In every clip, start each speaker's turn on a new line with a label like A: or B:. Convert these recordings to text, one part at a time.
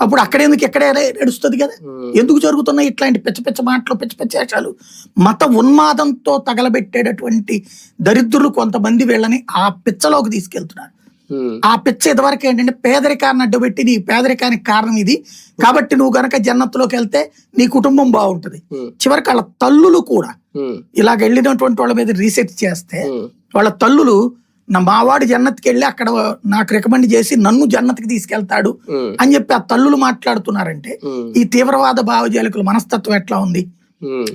A: అప్పుడు అక్కడ ఎందుకు ఎక్కడే నడుస్తుంది కదా? ఎందుకు జరుగుతున్నాయి ఇట్లాంటి పిచ్చ పిచ్చ మాటలు పిచ్చ పిచ్చ వేషాలు మత ఉన్మాదంతో తగలబెట్టేటటువంటి దరిద్రులు కొంతమంది వీళ్ళని ఆ పిచ్చలోకి తీసుకెళ్తున్నారు. ఆ. పిచ్చ ఇదివరకు ఏంటంటే పేదరికాన్ని అడ్డుపెట్టి నీ పేదరికానికి కారణం ఇది. కాబట్టి నువ్వు గనక జన్నత్తులోకి వెళ్తే నీ కుటుంబం బాగుంటది. చివరికి వాళ్ళ తల్లులు కూడా ఇలాగ వెళ్ళినటువంటి వాళ్ళ మీద రీసెర్చ్ చేస్తే వాళ్ళ తల్లులు నా మావాడు జన్నత్కి వెళ్ళి అక్కడ నాకు రికమెండ్ చేసి నన్ను జన్నత్కి తీసుకెళ్తాడు అని చెప్పి ఆ తల్లులు మాట్లాడుతున్నారంటే ఈ తీవ్రవాద భావజాలికుల మనస్తత్వం ఎట్లా ఉంది?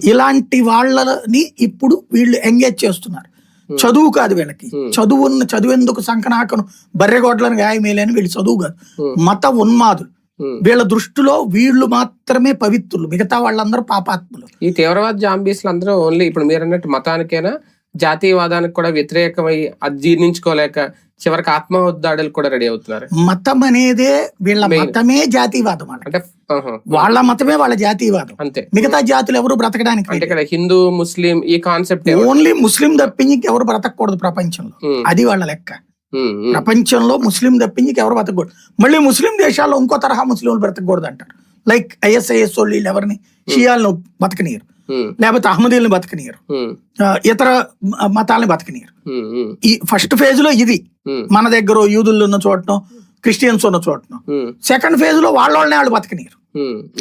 A: ఇలాంటి వాళ్ళని ఇప్పుడు వీళ్ళు ఎంగేజ్ చేస్తున్నారు. చదువు కాదు వీళ్ళకి.
B: Hmm.
A: చదువు చదువెందుకు సంకనాకను? బర్రెగొడ్లను గాయమేలేని వీళ్ళు చదువు కాదు. మత ఉన్మాదులు. వీళ్ళ దృష్టిలో వీళ్ళు మాత్రమే పవిత్రులు. మిగతా వాళ్ళందరూ పాపాత్ములు.
B: ఈ తీవ్రవాద జాంబీస్లు అందరూ ఓన్లీ ఇప్పుడు మీరు అన్నట్టు మతానికైనా? జాతీయవాదానికి కూడా వ్యతిరేకమై అది జీర్ణించుకోలేక చివరికి ఆత్మహత్యాడులు కూడా రెడీ అవుతున్నారు.
A: మతం అనేదే వీళ్ళ. మతమే జాతీయవాదం
B: అంటే
A: వాళ్ళ మతమే వాళ్ళ జాతీయవాదం.
B: అంతే.
A: మిగతా జాతులు ఎవరు బ్రతకడానికి
B: ఇక్కడ హిందూ ముస్లిం ఈ కాన్సెప్ట్
A: ఓన్లీ ముస్లిం తప్పించి ఎవరు బ్రతకూడదు ప్రపంచంలో. అది వాళ్ళ లెక్క. ప్రపంచంలో ముస్లిం తప్పించి ఎవరు బ్రతకూడదు మళ్ళీ ముస్లిం దేశాల్లో ఇంకో తరహా ముస్లింలు బ్రతకూడదు అంటారు. లైక్ ఐఎస్ఐఎస్ వాళ్ళు వీళ్ళు ఎవరిని? షియాలను బతకనీయరు లేకపోతే అహ్మదీలను బతకనీయరు. ఇతర మతాలను బతకనీయరు. ఈ ఫస్ట్ ఫేజ్లో ఇది మన దగ్గర యూదులు ఉన్న చోటను క్రిస్టియన్స్ ఉన్న చోటను. సెకండ్ ఫేజ్లో వాళ్ళ వాళ్ళని వాళ్ళు బతకనీయరు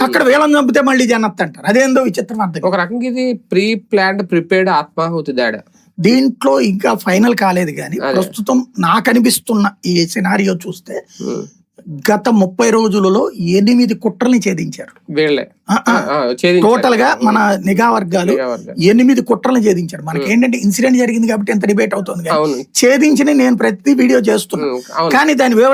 A: అక్కడ వీళ్ళని చంపితే మళ్ళీ జనత్ అంటారు అదేందో విచిత్రం అర్థం.
B: ఒక రకంగా ఇది ప్రీ ప్లాన్డ్ ప్రిపేర్డ్ ఆత్మాహుతి దాడ.
A: దీంట్లో ఇంకా ఫైనల్ కాలేదు కానీ. ప్రస్తుతం నాకు అనిపిస్తున్న ఈ సినారియో చూస్తే గత ముప్పై రోజులలో ఎనిమిది కుట్రల్ని ఛేదించారు.
B: వీళ్ళే.
A: టోటల్గా మన నిఘా వర్గాలు. ఎనిమిది కుట్రలను ఛేదించారు. మనకి ఏంటంటే ఇన్సిడెంట్ జరిగింది కాబట్టి ఎంత డిబేట్ అవుతుంది ఛేదించిన నేను ప్రతి వీడియో చేస్తున్నాను కానీ దాని వివర